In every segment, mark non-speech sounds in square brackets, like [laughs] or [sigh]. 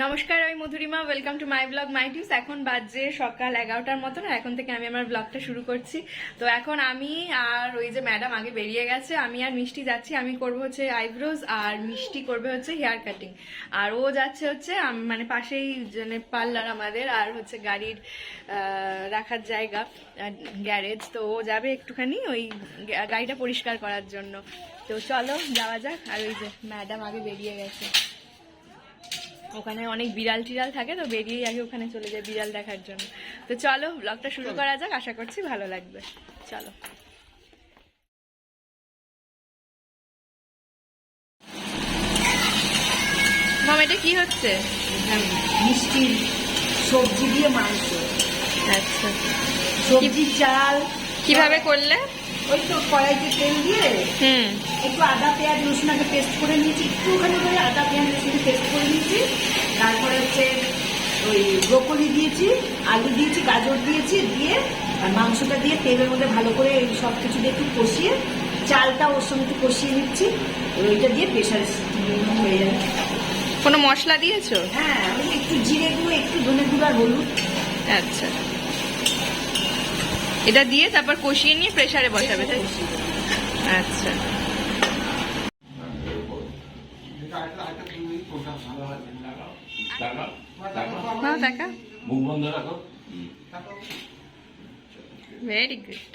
নমস্কার, আমি Madhurima. Welcome to my blog my Tues এখন বাজে সকাল এগারোটার মতন এখন থেকে আমি আমার ব্লগটা শুরু করছি। তো এখন আমি আর ওই যে ম্যাডাম আগে বেরিয়ে গেছে, আমি আর মিষ্টি যাচ্ছি। আমি করব হচ্ছে আইব্রোজ আর মিষ্টি করবে হচ্ছে হেয়ার কাটিং আর ও যাচ্ছে হচ্ছে মানে পাশেই মানে পার্লার আমাদের, আর হচ্ছে গাড়ির রাখার জায়গা গ্যারেজ তো ও যাবে একটুখানি ওই গাড়িটা পরিষ্কার করার জন্য। তো চলো, যাওয়া যাক। আর ওই যে ম্যাডাম আগে বেরিয়ে গেছে। ওখানে অনেক বিড়াল টিড়াল থাকে তো বেরিয়েই আগে ওখানে চলে যায় বিড়াল দেখার জন্য। তো চলো ব্লগটা শুরু করা যাক আশা করছি ভালো লাগবে। চলো। মাম এটা কি হচ্ছে? মিষ্টি সবজি দিয়ে মাংস। আচ্ছা। সবজি চাল কীভাবে করলে? ওই তো কড়াইতে তেল দিয়ে হুম। একটু আদা পেঁয়াজ রসুন আগে পেস্ট করে নিয়েছি একটুখানি করে আদা পেঁয়াজ রসুন পেস্ট করে নিয়েছি। তারপরে হচ্ছে ওই ব্রোকলি দিয়েছি আলু দিয়েছি গাজর দিয়েছি দিয়ে আর মাংসটা দিয়ে তেলের মধ্যে ভালো করে সব কিছু দিয়ে একটু কষিয়ে চালটা ওর সঙ্গে একটু কষিয়ে নিচ্ছি ওইটা দিয়ে প্রেশারে হয়ে যাবে। কোনো মশলা দিয়েছ? হ্যাঁ একটু জিরে গুঁড়ো একটু ধনে গুঁড়ো আর হলুদ। আচ্ছা। এটা দিয়ে তারপর কষিয়ে নিয়ে প্রেসারে বসাবে তাই আচ্ছা। ভেরি ছোট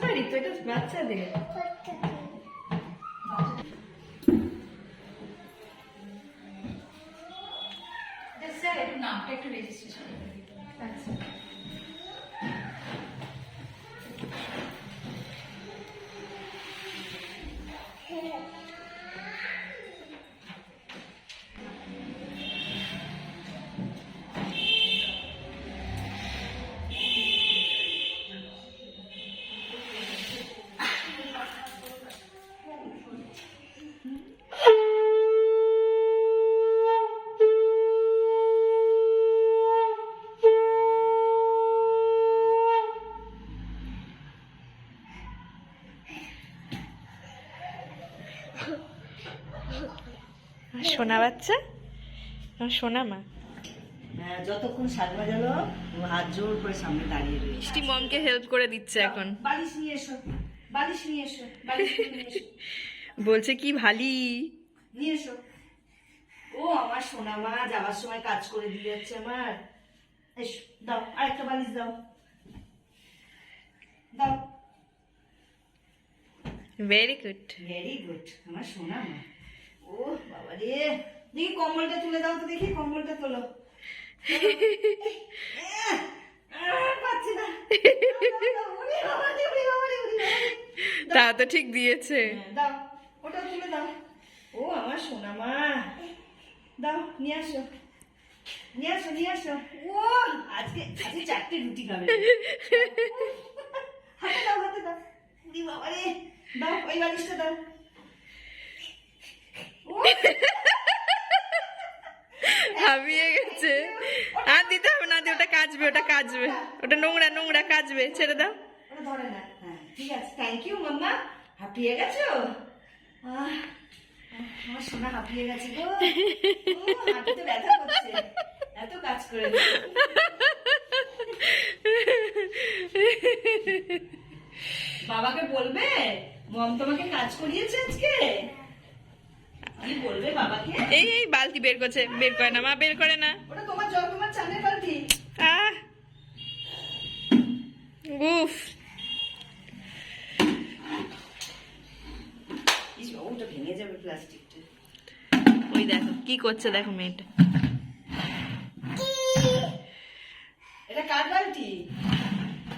বসতে পারি তো এটা বাচ্চাদের সোনা বাচ্চা? সোনা মা। হ্যাঁ, যতক্ষণ সাজ বাজালো হাত জোর করে সামনে দাঁড়িয়ে রয়েছে। মিষ্টি মমকে হেল্প করে দিচ্ছে এখন। বালিশ নিয়ে এসো বালিশ নিয়ে এসো বালিশ নিয়ে এসো। বলছে কি ভালি? নিয়ে এসো। ও আমার সোনা মা যাওয়ার সময় কাজ করে দিয়ে যাচ্ছে আমার। এসো দাও আরেকটা বালিশ দাও। দাও। ভেরি গুড ভেরি গুড আমার সোনা মা। ও বাবা রে। দেখি কম্বলটা তুলে দাও তো দেখি কম্বলটা তোলো। তা তো ঠিক দিয়েছে। হ্যাঁ, দাও ওটা তুলে দাও। ও আমার সোনা মা দাও নিয়ে আসো। নিয়ে আসো নিয়ে আসো। ও আজকে আজকে চারটে রুটি খাবে। হাতে দাও হাতে দাও। বাবা রে দাও ওই বালিশটা দাও। হাবিয়ে গেছে। আর দিতে হবে না দি ওটা কাচবে ওটা কাচবে। ওটা নোংরা নোংরা কাচবে। ছেড়ে দাও। ধরে না হ্যাঁ ঠিক আছে। থ্যাংক ইউ মাম্মা। গেছো? বাবাকে বলবে? মম তোমাকে কাজ করিয়েছে আজকে? এই এই বালতি বের করছে বের করে না মা বের করে না। উফ। ওই দেখো কি করছে দেখো মেয়েটা। এটা কার বালতি?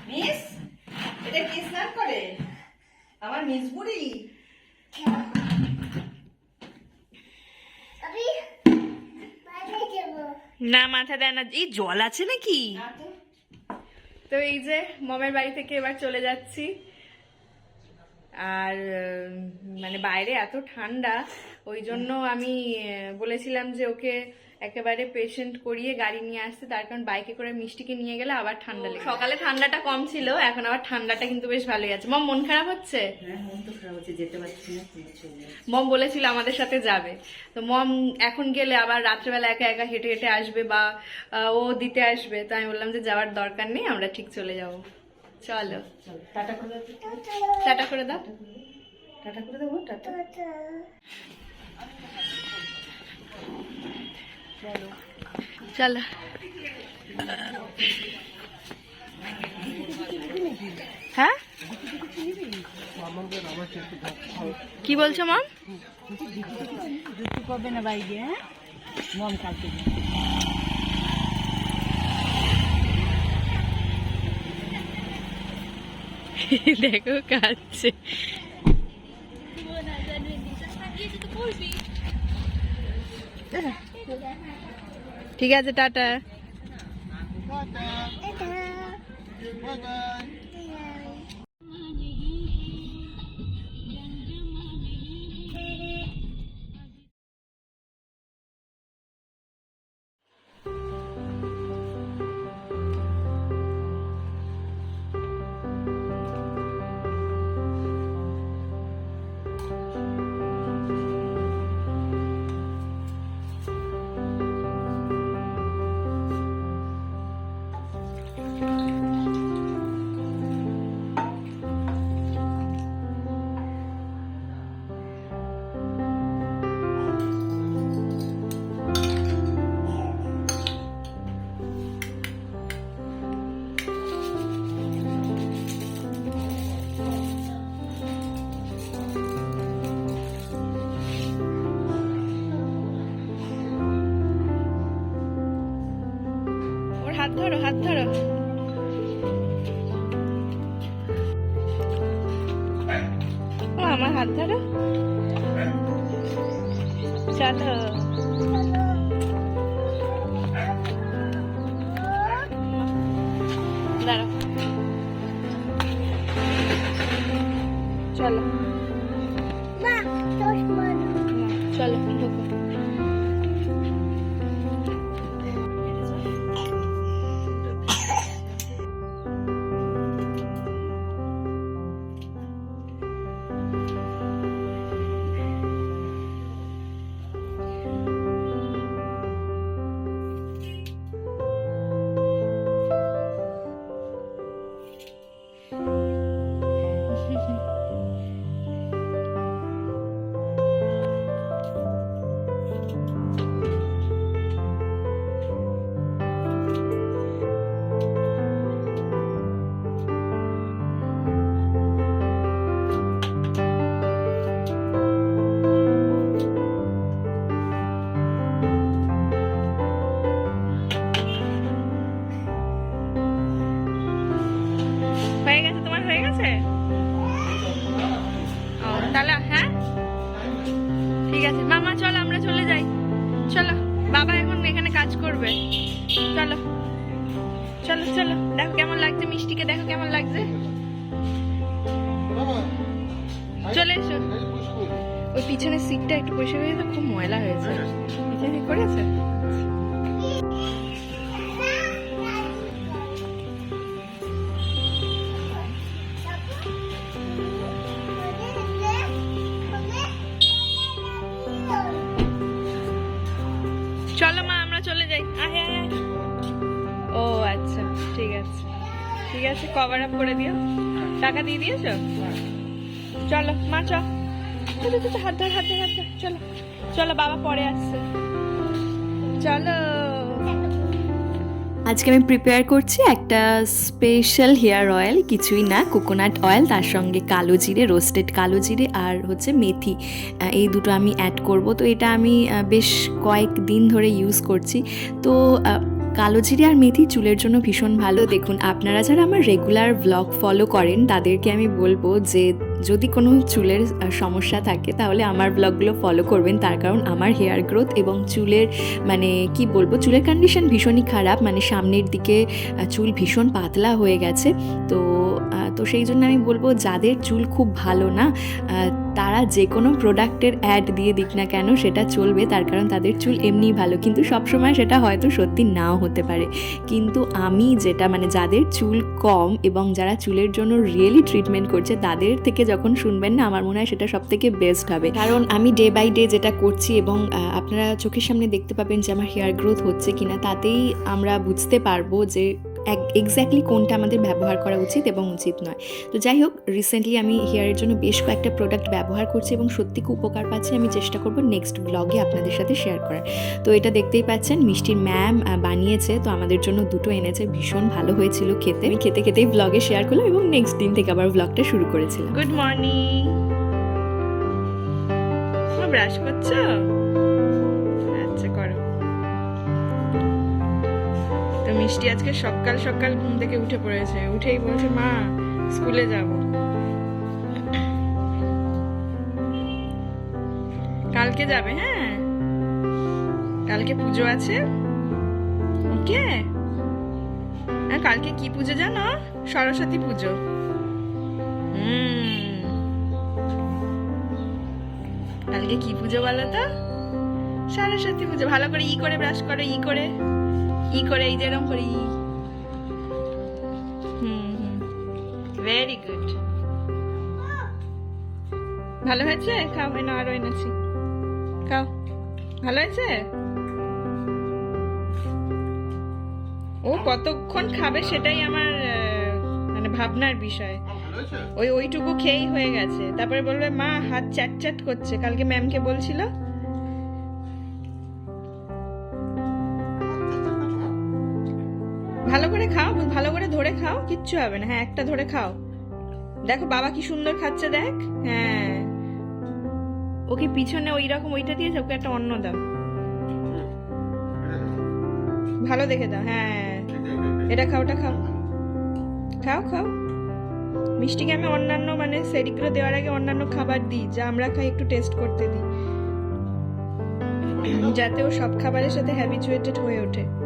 মিস এটা কে স্নান করে? আমার মিস বুড়ি। না, মাথা দেয় না। এই জল আছে নাকি? তো এই যে, মমের বাড়ি থেকে এবার চলে যাচ্ছি। আর মানে বাইরে এত ঠান্ডা ওই জন্য আমি বলেছিলাম যে ওকে একেবারে পেশেন্ট করিয়ে গাড়ি নিয়ে আসতে তার কারণ বাইকে করে মিষ্টিকে নিয়ে গেলে আবার ঠান্ডা লেগে সকালে ঠান্ডাটা কম ছিল এখন আবার ঠান্ডাটা কিন্তু বেশ ভালোই আছে। মম মন খারাপ হচ্ছে? হ্যাঁ মন। মম বলেছিল আমাদের সাথে যাবে। তো মম এখন গেলে আবার রাত্রেবেলা একা একা হেঁটে হেঁটে আসবে বা ও দিতে আসবে তো আমি বললাম যে যাওয়ার দরকার নেই আমরা ঠিক চলে যাব। চলো। চলো টাটা করে দাও। টাটা করে দাও। টাটা করে দেবো টাটা। চলো। হ্যাঁ? কি বলছো মম? করবে না বাইরে হ্যাঁ? মন কালকে [laughs] দেখো কাচ্ছে ঠিক আছে টাটা। আমার হাত ধরো। চলো হয়ে গেছে? ও তাহলে হ্যাঁ? ঠিক আছে মামা চলো আমরা চলে যাই। চলো বাবা এখন এখানে কাজ করবে। চলো চলো চলো দেখো কেমন লাগছে মিষ্টিকে দেখো কেমন লাগছে। চলে এসো। ওই পিছনের সিটটা একটু পয়সা হয়ে গেছে খুব ময়লা হয়েছে। পিছনে করেছে? কভার আপ করে দিও। টাকা দিয়ে দিয়েছ? চলো, মা চলো চলো হাত ধর হাত ধর, হাত চলো চলো, বাবা পরে আসছে। চলো। আজকে আমি প্রিপেয়ার করছি একটা স্পেশাল হেয়ার অয়েল কিছুই না কোকোনাট অয়েল তার সঙ্গে কালো জিরে রোস্টেড কালো জিরে আর হচ্ছে মেথি। এই দুটো আমি অ্যাড করব। তো এটা আমি বেশ কয়েক দিন ধরে ইউজ করছি। তো কালো জিরে আর মেথি চুলের জন্য ভীষণ ভালো। দেখুন, আপনারা যারা আমার রেগুলার ব্লগ ফলো করেন, তাদেরকে আমি বলব যে যদি কোনো চুলের সমস্যা থাকে, তাহলে আমার ব্লগগুলো ফলো করবেন। তার কারণ আমার হেয়ার গ্রোথ এবং চুলের মানে কি বলব, চুলের কন্ডিশন ভীষণই খারাপ। মানে সামনের দিকে চুল ভীষণ পাতলা হয়ে গেছে। তো তো সেই জন্য আমি বলব, যাদের চুল খুব ভালো না তারা যে কোনো প্রোডাক্টের অ্যাড দিয়ে দিক না কেন, সেটা চলবে। তার কারণ তাদের চুল এমনিই ভালো। কিন্তু সবসময় সেটা হয়তো সত্যি নাও হতে পারে। কিন্তু আমি যেটা মানে যাদের চুল কম এবং যারা চুলের জন্য রিয়েলি ট্রিটমেন্ট করছে, তাদের থেকে যখন শুনবেন না, আমার মনে হয় সেটা সব থেকে বেস্ট হবে। কারণ আমি ডে বাই ডে যেটা করছি এবং আপনারা চোখের সামনে দেখতে পাবেন যে আমার হেয়ার গ্রোথ হচ্ছে কিনা, তাতেই আমরা বুঝতে পারব যে এক্স্যাক্টলি কোনটা আমাদের ব্যবহার করা উচিত এবং উচিত নয়। তো যাই হোক রিসেন্টলি আমি হেয়ারের জন্য বেশ কয়েকটা প্রোডাক্ট ব্যবহার করছি এবং সত্যি খুব উপকার পাচ্ছি, আমি চেষ্টা করব নেক্সট ব্লগে আপনাদের সাথে শেয়ার করার। তো এটা দেখতেই পাচ্ছেন, মিষ্টির ম্যাম বানিয়েছে, তো আমাদের জন্য দুটো এনেছে, ভীষণ ভালো হয়েছিল খেতে। আমি খেতে খেতেই ব্লগে শেয়ার করলাম এবং নেক্সট দিন থেকে আবার ব্লগটা শুরু করেছিলাম। গুড মর্নিং ব্রাশ করছ? তো মিষ্টি আজকে সকাল সকাল ঘুম থেকে উঠে পড়েছে। উঠেই বলছে, মা, স্কুলে যাব। কালকে যাবে হ্যাঁ? কালকে পুজো আছে? ওকে? আর কালকে কি পুজো জানো? সরস্বতী পুজো। হুম। কালকে কি পুজো বলো তো? সরস্বতী পুজো। ভালো করে ই করে, ব্রাশ করো, ই করে। ই করে এই যেরকম করে। হুম ভেরি গুড ভালো হয়েছে? খাও এনে আরও এনেছি। খাও। ভালো হয়েছে? ও কতক্ষণ খাবে সেটাই আমার মানে ভাবনার বিষয়। ওই ওইটুকু খেয়েই হয়ে গেছে। তারপরে বলবে মা হাত চ্যাট চ্যাট করছে। কালকে ম্যামকে বলছিল কিচ্ছু হবে না। হ্যাঁ একটা ধরে খাও। দেখো বাবা কি সুন্দর খাচ্ছে, দেখ। হ্যাঁ। ওকে পিছনে ওই রকম ওইটা দিয়েছে, ওকে একটা অন্য দাও। ভালো দেখে দাও হ্যাঁ। এটা খাও, ওটা খাও। খাও খাও। মিষ্টিকে আমি অন্যান্য মানে সেরিগুলো দেওয়ার আগে অন্যান্য খাবার দিই, যা আমরা খাই একটু টেস্ট করতে দিই। যাতে ও সব খাবারের সাথে হ্যাবিচুয়েটেড হয়ে ওঠে।